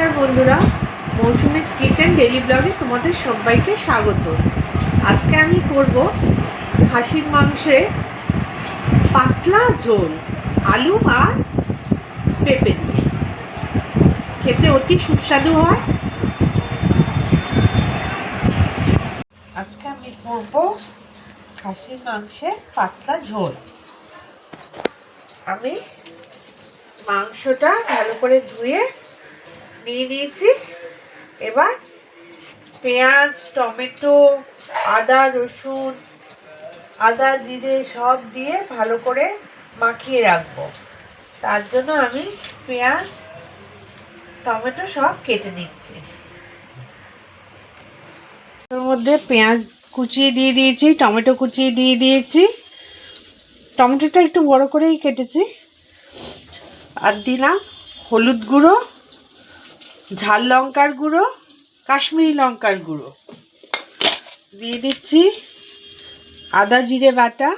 নমস্কার বন্ধুরা, Mousumi's kitchen daily ব্লগে তোমাদের সবাইকে স্বাগত। আজকে আমি করব খাসির মাংসে পাতলা ঝোল, আলু আর পেঁপে দিয়ে। খেতে অতি সুস্বাদু হয়। আজকে আমি করব খাসির মাংসের পাতলা ঝোল। আমি মাংসটা ভালো করে ধুয়ে নিয়ে নিয়েছি এবার পেঁয়াজ, টমেটো, আদা, রসুন, আদা, জিরে সব দিয়ে ভালো করে মাখিয়ে রাখব। তার জন্য আমি পেঁয়াজ, টমেটো সব কেটে নিচ্ছি। ওর মধ্যে পেঁয়াজ কুচিয়ে দিয়ে দিয়েছি, টমেটো কুচিয়ে দিয়ে দিয়েছি। টমেটোটা একটু বড় করেই কেটেছি। আর দিলাম হলুদ গুঁড়ো। ঝাল লঙ্কার গুঁড়ো, কাশ্মীরি লঙ্কার গুঁড়ো। দিয়ে দিচ্ছি আদা জিরে বাটা।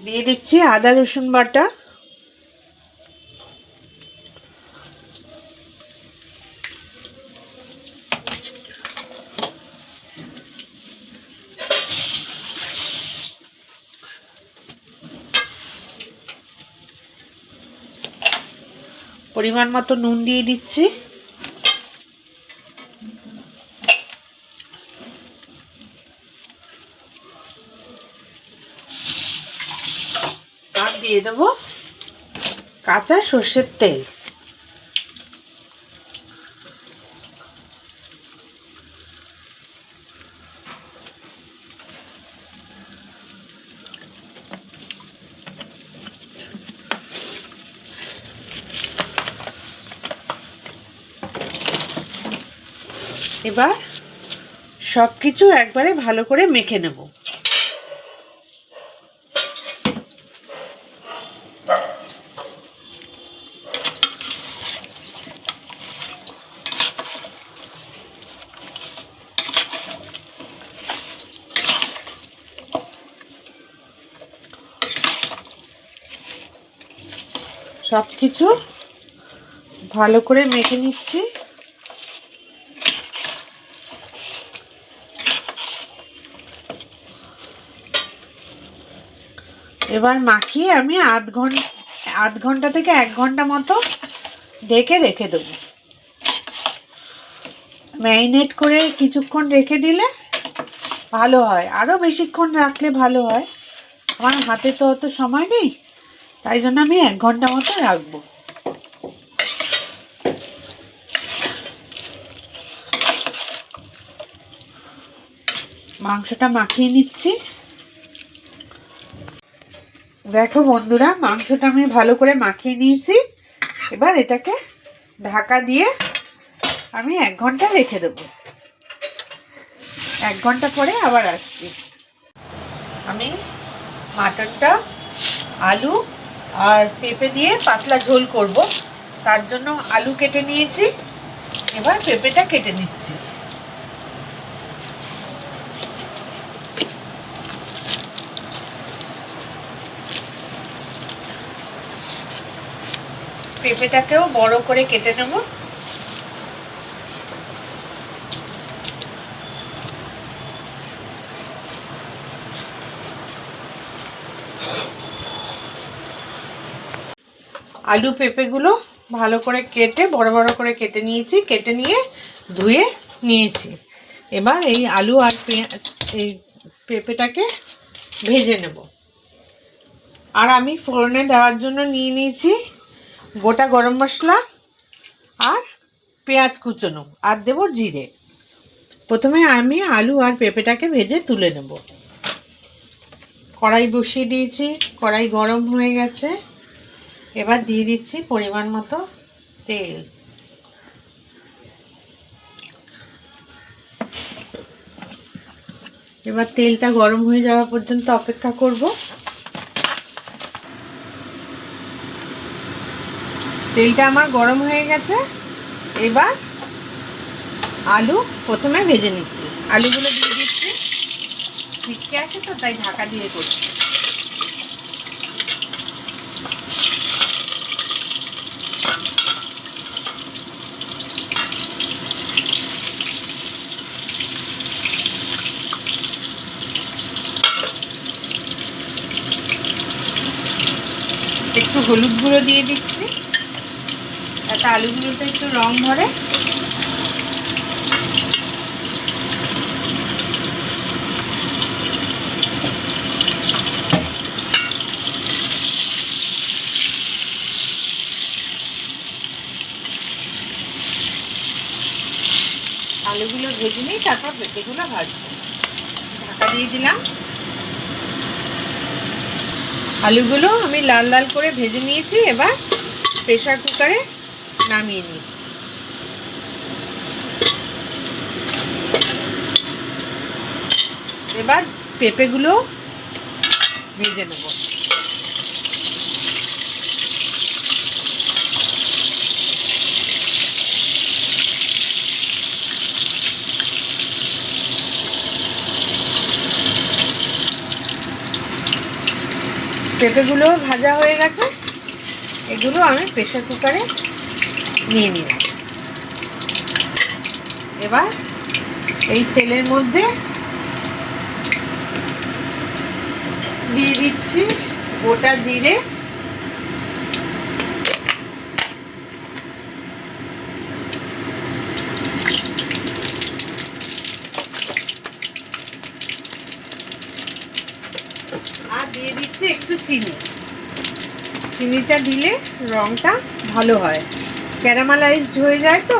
দিয়ে দিচ্ছি আদা রসুন বাটা। পরিমাণ মতো নুন দিয়ে দিচ্ছি। আর দিয়ে দেবো কাঁচা সর্ষের তেল। এবার সব কিছু একবারে ভালো করে মেখে নেব। সব কিছু ভালো করে মেখে নিচ্ছি। এবার মাখিয়ে আমি আধ ঘণ্টা আধ ঘণ্টা থেকে এক ঘণ্টা মতো ঢেকে রেখে দেবো। ম্যারিনেট করে কিছুক্ষণ রেখে দিলে ভালো হয়। আরও বেশিক্ষণ রাখলে ভালো হয়। আমার হাতে তো অত সময় নেই, তাই জন্য আমি এক ঘণ্টা মতো রাখব। মাংসটা মাখিয়ে নিচ্ছি। দেখো বন্ধুরা, মাংসটা আমি ভালো করে মাখিয়ে নিয়েছি। এবার এটাকে ঢাকা দিয়ে আমি এক ঘণ্টা রেখে দেব। এক ঘণ্টা পরে আবার আসছি। আমি মাটনটা, আলু আর পেঁপে দিয়ে পাতলা ঝোল করব। তার জন্য আলু কেটে নিয়েছি। এবার পেঁপেটা কেটে নিচ্ছি। পেঁপেটাকেও বড় করে কেটে নেব। আলু পেঁপেগুলো ভালো করে কেটে, বড় বড় করে কেটে নিয়েছি, কেটে নিয়ে ধুয়ে নিয়েছি। এবার এই আলু আর এই পেঁপেটাকে ভেজে নেব। আর আমি ফোড়নে দেওয়ার জন্য নিয়ে নিয়েছি গোটা গরম মশলা আর পেঁয়াজ কুচোনো, আর দেব জিরে। প্রথমে আমি আলু আর পেঁপেটাকে ভেজে তুলে নেব। কড়াই বসিয়ে দিয়েছি, কড়াই গরম হয়ে গেছে। এবার দিয়ে দিচ্ছি পরিমাণ মতো তেল। এবার তেলটা গরম হয়ে যাওয়া পর্যন্ত অপেক্ষা করব। তেলটা আমার গরম হয়ে গেছে। এবার আলু প্রথমে ভেজে নিচ্ছি। আলুগুলো দিয়ে দিচ্ছি। ছিটকে আসে তো, তাই ঢাকা দিয়ে করছি। একটু হলুদ গুঁড়ো দিয়ে দিচ্ছি। যাতে আলুগুলোতে একটু রং ধরে। আলুগুলো ভেজে নিই তারপর পেঁপেগুলো ভাজবো। ঢাকা দিয়ে দিলাম। আলুগুলো আমি লাল লাল করে ভেজে নিয়েছি। এবার প্রেশার কুকারে নামিয়ে নিচ্ছি। এবার পেঁপেগুলো ভেজে নেব। পেঁপেগুলো ভাজা হয়ে গেছে। এগুলো আমি প্রেশার কুকারে নিয়ে নিলাম। এবার এই তেলের মধ্যে দিয়ে দিচ্ছি গোটা জিরে। আর দিয়ে দিচ্ছি একটু চিনি। চিনিটা দিলে রংটা ভালো হয়। ক্যারামালাইজড হয়ে যায় তো?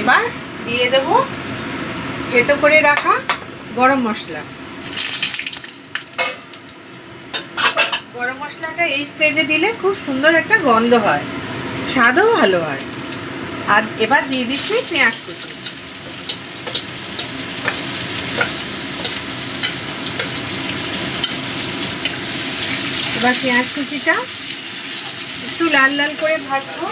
এবার দিয়ে দেব থেতো করে রাখা গরম মশলা। গরম মশলাটা এই স্টেজে দিলে খুব সুন্দর একটা গন্ধ হয়, স্বাদও ভালো হয়। আর এবার দিয়ে দিচ্ছি পেঁয়াজ কুচি। এবার পেঁয়াজ কুচিটা একটু লাল লাল করে ভাজবো।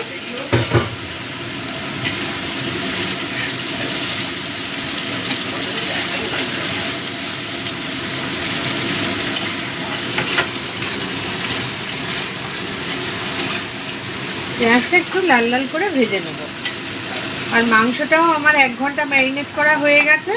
পেঁয়াজটা একটু লাল লাল করে ভেজে নেব। আর মাংসটাও আমার এক ঘণ্টা ম্যারিনেট করা হয়ে গেছে।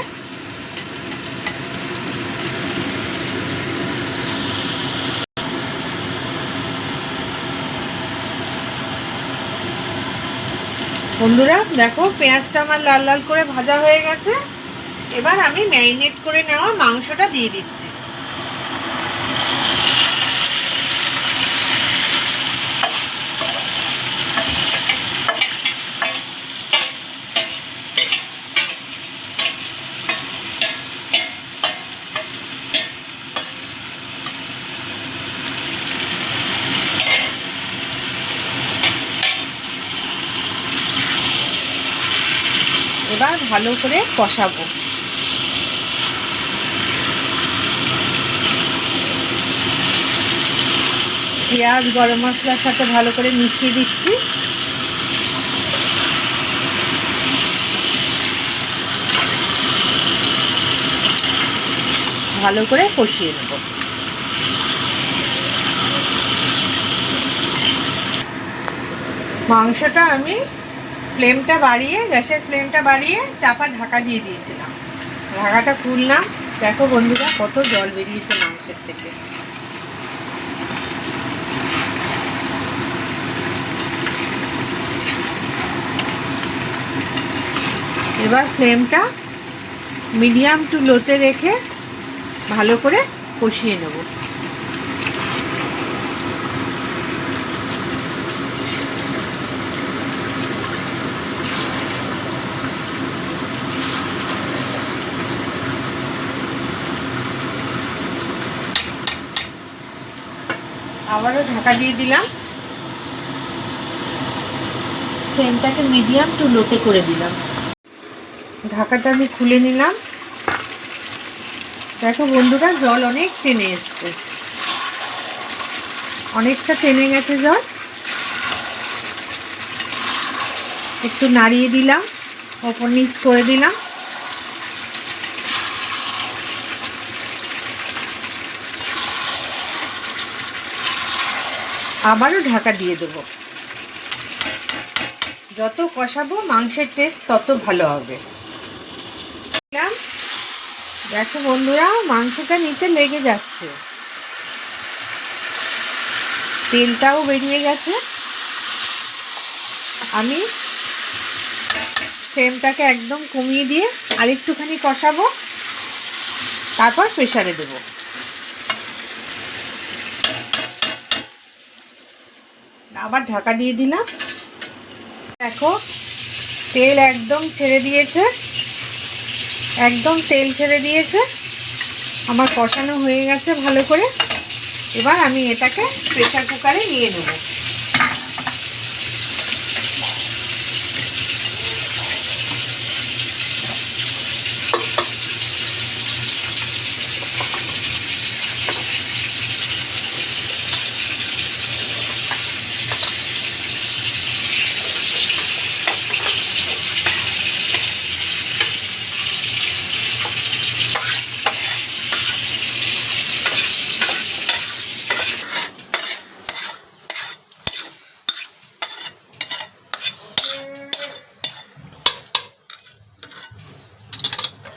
বন্ধুরা, দেখো পেঁয়াজটা আমার লাল লাল করে ভাজা হয়ে গেছে। এবার আমি ম্যারিনেট করে নেওয়া মাংসটা দিয়ে দিচ্ছি এবার ভালো করে কষাবো। পেঁয়াজ, গরম মশলার সাথে ভালো করে মিশিয়ে দিচ্ছি। ভালো করে কষিয়ে নেব। মাংসটা আমি ফ্লেমটা বাড়িয়ে, গ্যাসের ফ্লেমটা বাড়িয়ে চাপা ঢাকা দিয়ে দিয়েছিলাম। ঢাকাটা খুললাম। দেখো বন্ধুরা, কত জল বেরিয়েছে মাংসের থেকে। এবার ফ্লেমটা মিডিয়াম টু লোতে রেখে ভালো করে কষিয়ে নেব। আবারও ঢাকা দিয়ে দিলাম। ফ্রেমটাকে মিডিয়াম টু লোতে করে দিলাম। ঢাকাটা আমি খুলে নিলাম। দেখো বন্ধুরা, জল অনেক টেনে এসছে। অনেকটা টেনে গেছে জল। একটু নাড়িয়ে দিলাম, ওপর নিচ করে দিলাম। আবারও ঢাকা দিয়ে দেবো। যত কষাবো মাংসের টেস্ট তত ভালো হবে। দেখো বন্ধুরা, মাংসটা নিচে লেগে যাচ্ছে। তেলটাও বেরিয়ে গেছে। আমি ফ্লেমটাকে একদম কমিয়ে দিয়ে আরেকটুখানি কষাবো। তারপর প্রেশারে দেবো। আবার ঢাকা দিয়ে দিলাম। দেখো, তেল একদম ছেড়ে দিয়েছে। একদম তেল ছেড়ে দিয়েছে। আমার কষানো হয়ে গেছে ভালো করে। এবার আমি এটাকে প্রেশার কুকারে নিয়ে নেব।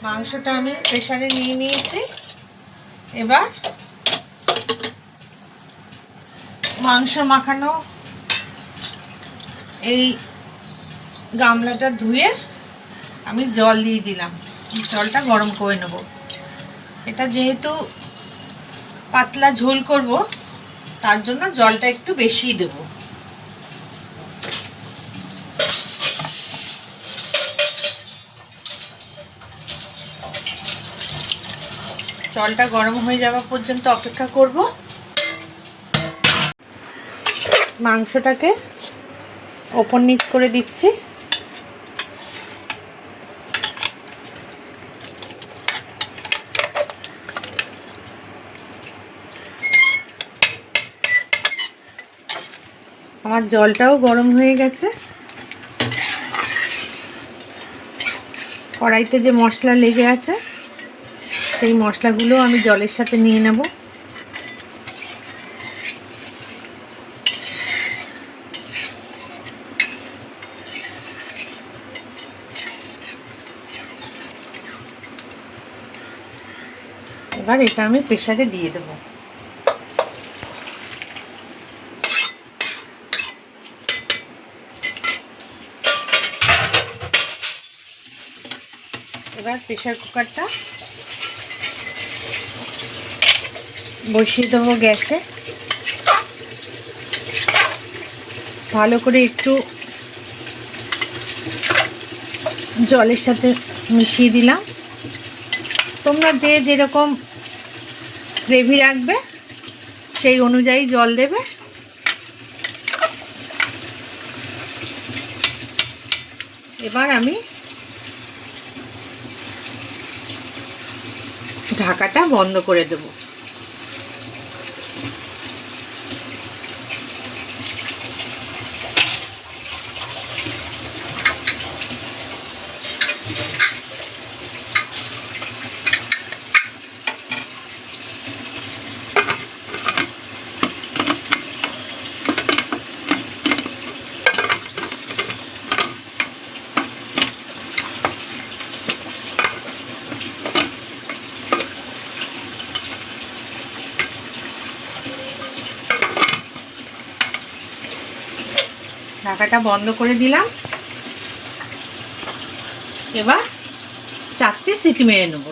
মাংসটা আমি প্রেশারে নিয়ে নিয়েছি। এবার মাংস মাখানো এই গামলাটা ধুয়ে আমি জল দিয়ে দিলাম। জলটা গরম করে নেব। এটা যেহেতু পাতলা ঝোল করব, তার জন্য জলটা একটু বেশিই দেবো। জলটা গরম হয়ে যাওয়া পর্যন্ত অপেক্ষা করব। মাংসটাকে ওপর নিচ করে দিচ্ছি। আমার জলটাও গরম হয়ে গেছে। কড়াইতে যে মশলা লেগে আছে সেই মশলাগুলো আমি জলের সাথে নিয়ে নেব। এবার এটা আমি প্রেশারে দিয়ে দেবো। এবার প্রেশার কুকারটা বসিয়ে দেবো গ্যাসে। ভালো করে একটু জলের সাথে মিশিয়ে দিলাম। তোমরা যে যেরকম গ্রেভি রাখবে, সেই অনুযায়ী জল দেবে। এবার আমি ঢাকাটা বন্ধ করে দেবো। ঢাকাটা বন্ধ করে দিলাম। এবার চারটে সিটি মেরে নেব।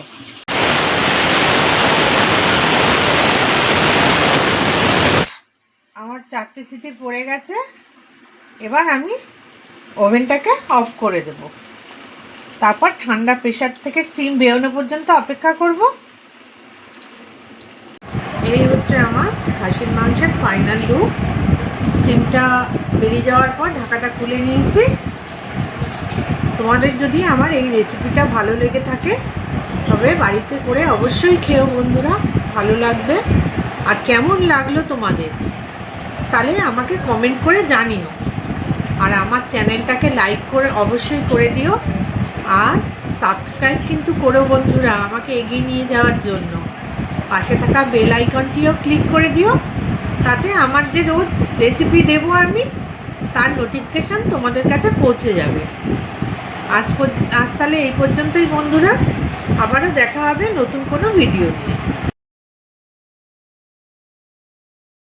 আমার চারটে সিটি পড়ে গেছে। এবার আমি ওভেনটাকে অফ করে দেব। তারপর ঠান্ডা প্রেশার থেকে স্টিম বেরোনো পর্যন্ত অপেক্ষা করব। এই হচ্ছে আমার খাসির মাংসের ফাইনাল লুক স্টিমটা বেরিয়ে যাওয়ার পর ঢাকাটা খুলে নিয়েছি। তোমাদের যদি আমার এই রেসিপিটা ভালো লেগে থাকে, তবে বাড়িতে করে অবশ্যই খেও বন্ধুরা, ভালো লাগবে। আর কেমন লাগল তোমাদের, তাহলে আমাকে কমেন্ট করে জানিও। আর আমার চ্যানেলটাকে লাইক করে অবশ্যই করে দিও। আর সাবস্ক্রাইব কিন্তু করো বন্ধুরা, আমাকে এগিয়ে নিয়ে যাওয়ার জন্য। পাশে থাকা বেল আইকনটিও ক্লিক করে দিও। তাতে আমার যে রোজ রেসিপি দেবো আমি, তার নোটিফিকেশান তোমাদের কাছে পৌঁছে যাবে। আজ আজ তাহলে এই পর্যন্তই বন্ধুরা। আবারও দেখা হবে নতুন কোনো ভিডিও নিয়ে।